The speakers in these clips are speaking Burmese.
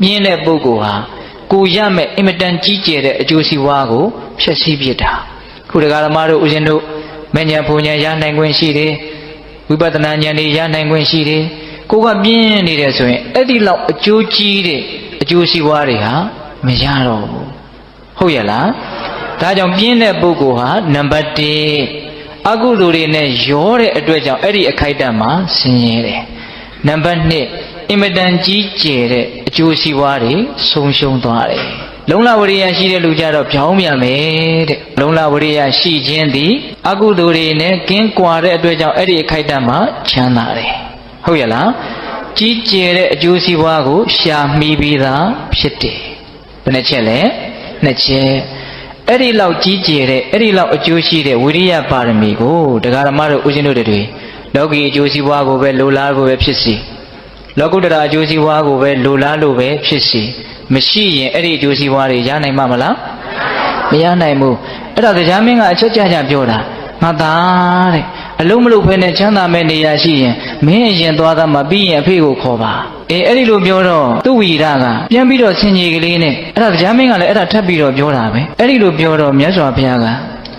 ပြင်းတဲ့ပုဂ္ဂိုလ်ဟာကိုရမဲ့အင်မတန်ကြီးကျယ်တဲ့အကျိုးစီးပွားကိုဖျက်ဆီးပစ်တာခုဒကာဓမ္မတို့ဦးဇင်းတို့မဉ္ဇဉ်ဘုံဉ္ဇဉ်ရနိုင်ခွင့်ရှိတယ်ဝိပဿနာဉာဏ်တွေရနိုင်ခွင့်ရှိတယ်ကိုကပြင်းနေတယ်ဆိုရင်အဲ့ဒီလောက်အကျိုးကြီးတဲ့အကျိုးစီးပွားတွေဟာမရတော့ဘူးဟုတ်ရဲ့လားဒါကြောင့်ပြင်းတဲ့ပုဂ္ဂိုလ်ဟာနံပါတ်1အကုသိုလ်တွေနဲ့ရောတဲ့အတွက်ကြောင့်အဲ့ဒီအခိုက်အတန့်မှာဆင်းရဲတယ်နံပါတ်2အင်မတန်ကြီးကျယ်တဲ့ အကျိုးစီးပွားတွေဆုံးရှုံးသွားတယ်လုံလဝရိယရှိတဲ့လူကြတော့ဖြောင်းပြန်မယ်တဲ့လုံလဝရိယရှိခြင်းသည်အကုသိုလ်တွေနဲ့ကင်းကွာတဲ့အတွက်ကြောင့်အဲ့ဒီအခိုက်အတန့်မှာချမ်းသာတယ်ဟုတ်ရဲ့လားကြီးကျယ်တဲ့အကျိုးစီးပွားကို ရှာမိပြီးသားဖြစ်တယ်ဘယ်နှချက်လဲနှစ်ချက်အဲ့ဒီလောက်ကြီးကျယ်တဲ့အဲ့ဒီလောက်အကျိုးရှိတဲ့ဝိရိယပါရမီကိုတရားဓမ္မတို့ဦးဇင်းတို့တွေလောကီအကျိုးစီးပွားကိုပဲလိုလားကိုပဲဖြစ်စီ လောကုတ္တရာအကျိုးစီးပွားကိုပဲလိုလားလို့ပဲဖြစ်စီမရှိရင်အဲ့ဒီအကျိုးစီးပွားတွေရနိုင်မှာမလားမရနိုင်ဘူးအဲ့ဒါတရားမင်းကအချက်ကြကြပြောတာငါသားတဲ့အလုံးမလုံးဖဲနဲ့ချမ်းသာမဲ့နေရာရှိရင်မင်းအရင်သွားသားမှပြီးရင်အဖေကိုခေါ်ပါအေးအဲ့ဒီလိုပြောတော့သူ့ဝီရကပြန်ပြီးတော့ဆင်ကြီးကလေးနဲ့အဲ့ဒါတရားမင်းကလည်းအဲ့ဒါထပ်ပြီးတော့ပြောတာပဲအဲ့ဒီလိုပြောတော့မြတ်စွာဘုရားက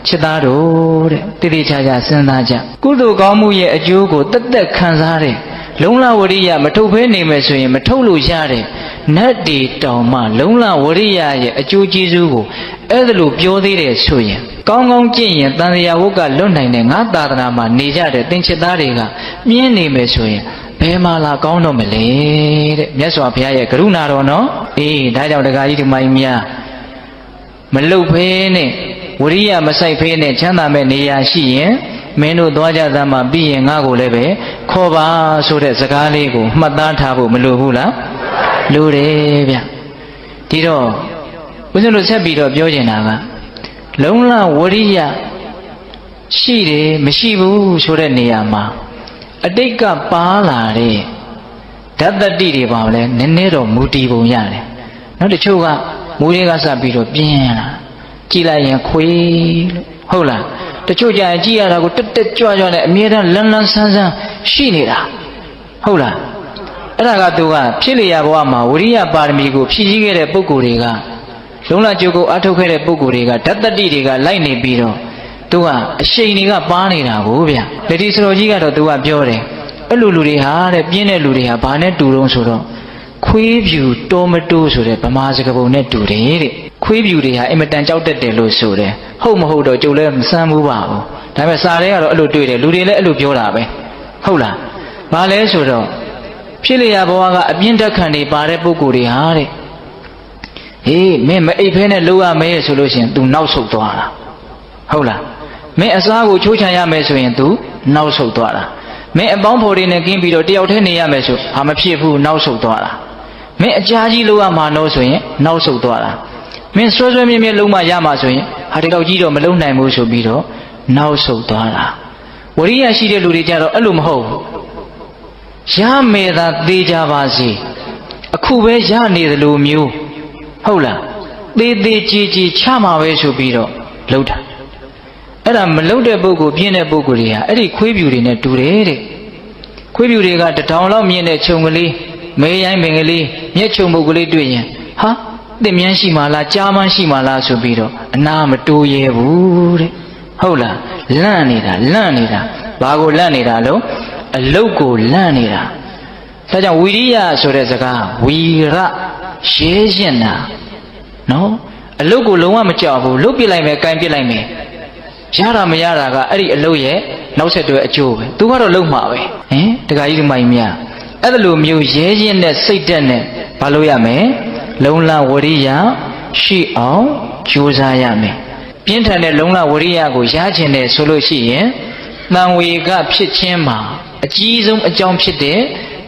ချစ်သားတို့တဲ့တည်တည်ချာချာစဉ်းစားကြကုသိုလ်ကောင်းမှုရဲ့အကျိုးကိုတက်တက်ခံစားတဲ့ လုံလဝရိယမထုတ်ဖဲနေမယ်ဆိုရင် မထုတ်လို့ရတဲ့နတ်တီတောင်မှလုံလဝရိယရဲ့အကျိုးကျေးဇူးကိုအဲ့ဒါလိုပြောသေးတယ်ဆိုရင်ကောင်းကောင်းကြည့်ရင်တန်ရာဝုတ်ကလွတ်နိုင်တဲ့ငါသာသနာမှာနေကြတဲ့သင်္ချစ်သားတွေကမြင်းနေမယ်ဆိုရင်ဘယ်မှာလာကောင်းတော့မလဲတဲ့မြတ်စွာဘုရားရဲ့ကရုဏာတော်နော်အေးဒါကြောင့်တခါကြီးဒီမိုင်းများမလုတ်ဖဲနဲ့ဝရိယမဆိုင်ဖဲနဲ့ချမ်းသာမဲ့နေရာရှိရင် မင်းတို့သွားကြသမ်းမှာပြီးရင်ငါ့ကိုလည်းပဲခေါ်ပါဆိုတဲ့စကားလေးကိုမှတ်သားထားဖို့မလိုဘူးလားလိုတယ်ဗျဒီတော့ဦးဇင်းတို့ဆက်ပြီးတော့ပြောချင်တာကလုံလဝရိယရှိတယ်မရှိဘူးဆိုတဲ့နေရာမှာအတိတ်ကပါလာတဲ့ဓာတ်တတိတွေပါလဲနည်းနည်းတော့မူတည်ပုံရတယ်နောက်တချို့ကမူတွေကစပြီးတော့ပြင်းလာကြည်လိုက်ရင်ခွေးလို့ဟုတ်လား တချို့ကြရင်ကြည်ရတာကိုတက်တက်ကြွကြွနဲ့အမြဲတမ်းလန်းလန်းဆန်းဆန်းရှိနေတာဟုတ်လားအဲ့ဒါကသူကဖြစ်လျာဘဝမှာဝိရိယပါရမီကိုဖြည့်ဆည်းခဲ့တဲ့ပုဂ္ဂိုလ်တွေကလုံလကြုတ်ကိုအထုတ်ခဲ့တဲ့ပုဂ္ဂိုလ်တွေကဓာတ်တတိတွေကလိုက်နေပြီးတော့သူကအရှိန်တွေကပါနေတာကိုဗျလက်ဒီစတော်ကြီးကတော့သူကပြောတယ်အဲ့လိုလူတွေဟာတဲ့ပြင်းတဲ့လူတွေဟာဘာနဲ့တူတုံးဆိုတော့ခွေးဖြူတောမတိုးဆိုတဲ့ဗမာစကားပုံနဲ့တူတယ်တဲ့ခွေးဖြူတွေဟာအင်မတန်ကြောက်တတ်တယ်လို့ဆိုတယ် ဟုတ်မဟုတ်တော့ကြုံလဲမစမ်းဘူးပါဘူးဒါပေမဲ့စာထဲကတော့အဲ့လိုတွေ့တယ်လူတွေလည်းအဲ့လိုပြောတာပဲဟုတ်လားဘာလဲဆိုတော့ဖြစ်လျာဘဝကအပြင်းတက်ခံနေပါတဲ့ပုံကိုယ်တွေဟာတဲ့ဟေးမင်းမအိပ်ဖဲနဲ့လှုပ်ရမယ်ဆိုလို့ရှိရင် तू နောက်ဆုတ်သွားတာဟုတ်လားမင်းအစားကိုချိုးချံရမယ်ဆိုရင် तू နောက်ဆုတ်သွားတာမင်းအပေါင်းဖော်တွေနဲ့ကင်းပြီးတော့တယောက်တည်းနေရမယ်ဆိုဟာမဖြစ်ဘူးနောက်ဆုတ်သွားတာမင်းအကြာကြီးလှုပ်ရမှာလို့ဆိုရင် နောက်ဆုတ်သွားတာမင်းဆွဲဆွဲမြဲမြဲလုံးမရမှာဆိုရင် ဟာဒီတော့ကြီးတော့မလုံနိုင်ဘူးဆိုပြီးတော့နောက်ဆုတ်သွားတာဝရိယရှိတဲ့လူတွေကြတော့အဲ့လိုမဟုတ်ဘူးရမယ်သာသေးကြပါစေအခုပဲရနေသလိုမျိုးဟုတ်လားသေးသေးကြည်ကြည်ချမှာပဲဆိုပြီးတော့လှုပ်တာအဲ့ဒါမလှုပ်တဲ့ပုဂ္ဂိုလ်ပြင်းတဲ့ပုဂ္ဂိုလ်တွေဟာအဲ့ဒီခွေးပြူတွေနဲ့တူတယ်တဲ့ခွေးပြူတွေကတထောင်လောက်မြင့်တဲ့ခြုံကလေးမေးရိုင်းပင်ကလေးမျက်ခြုံပုတ်ကလေးတွေ့ရင်ဟာ သင်မြန်းရှိမှလားကြားမှန်းရှိမှလားဆိုပြီးတော့အနာမတိုးရဲဘူးတဲ့ဟုတ်လားလန့်နေတာလန့်နေတာဘာကိုလန့်နေတာလို့အလုတ်ကိုလန့်နေတာဒါကြောင့်ဝီရိယဆိုတဲ့စကားဝီရရဲရင်တာနော်အလုတ်ကိုလုံးဝမကြောက်ဘူးလုတ်ပြစ်လိုက်မယ်ကင်ပြစ်လိုက်မယ်ရတာမရတာကအဲ့ဒီအလုတ်ရဲ့နောက်ဆက်တွဲအကျိုးပဲသူကတော့လုံမှာပဲဟင်တခါကြီးဒီမိုင်မြအဲ့ဒါလိုမျိုးရဲရင်တဲ့စိတ်တက်နဲ့ဘာလို့ရမလဲ လုံလဝရိယရှိအောင်ကြိုးစားရမယ်ပြင်းထန်တဲ့လုံလဝရိယကိုရခြင်းတယ်ဆိုလို့ရှိရင်တန်ဝေကဖြစ်ခြင်းမှာအကြီးဆုံးအကြောင်းဖြစ်တဲ့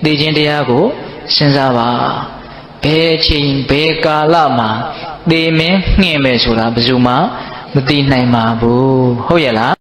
သိခြင်းတရားကိုစဉ်းစားပါဘယ်ချိန်ဘယ်ကာလမှာသိမင်းနှင့်မယ်ဆိုတာဘယ်သူမှမသိနိုင်ပါဘူးဟုတ်ရဲ့လား